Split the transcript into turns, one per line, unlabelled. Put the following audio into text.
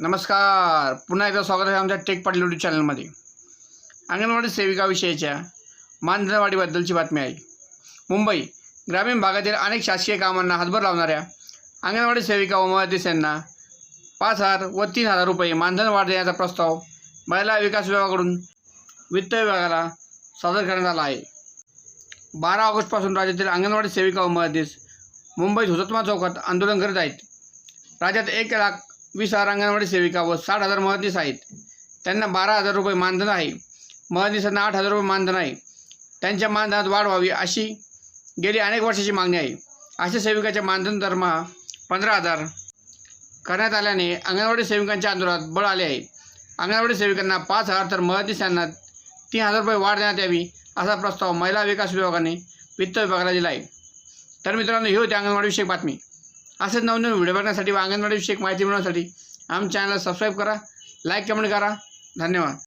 नमस्कार. पुन्हा एकदा स्वागत आहे आमच्या टेक पाटील युट्यूब चॅनलमध्ये अंगणवाडी सेविकाविषयीच्या मानधनवाढीबद्दलची बातमी आहे. मुंबई ग्रामीण भागातील अनेक शासकीय कामांना हातभार लावणाऱ्या अंगणवाडी सेविका व मदतीस यांना पाच हजार व तीन हजार रुपये मानधन वाढ देण्याचा प्रस्ताव महिला विकास विभागाकडून वित्त विभागाला सादर करण्यात आला आहे. बारा ऑगस्टपासून राज्यातील अंगणवाडी सेविका व मदतीस मुंबईत हुतात्मा चौकात आंदोलन करीत आहेत. राज्यात एक लाख वीस हजार अंगणवाडी सेविका व साठ हजार मदतीस आहेत. त्यांना बारा हजार रुपये मानधन आहे. मदतीसांना आठ हजार रुपये मानधन आहे. त्यांच्या मानधनात वाढ व्हावी अशी गेली अनेक वर्षाची मागणी आहे. अशा सेविकाच्या मानधन दरमहा पंधरा हजार करण्यात आल्याने अंगणवाडी सेविकांच्या आंदोलनात बळ आले आहे. अंगणवाडी सेविकांना पाच हजार तर मदतीसांना तीन हजार रुपये वाढ देण्यात यावी असा प्रस्ताव महिला विकास विभागाने वित्त विभागाला दिला आहे. तर मित्रांनो ही होती अंगणवाडीविषयक बातमी. असेच नवनवीन व्हिडिओ बघण्यासाठी व अंगणवाडीविषयक माहिती मिळवण्यासाठी आमच्या चॅनलला सबस्क्राईब करा लाईक कमेंट करा. धन्यवाद.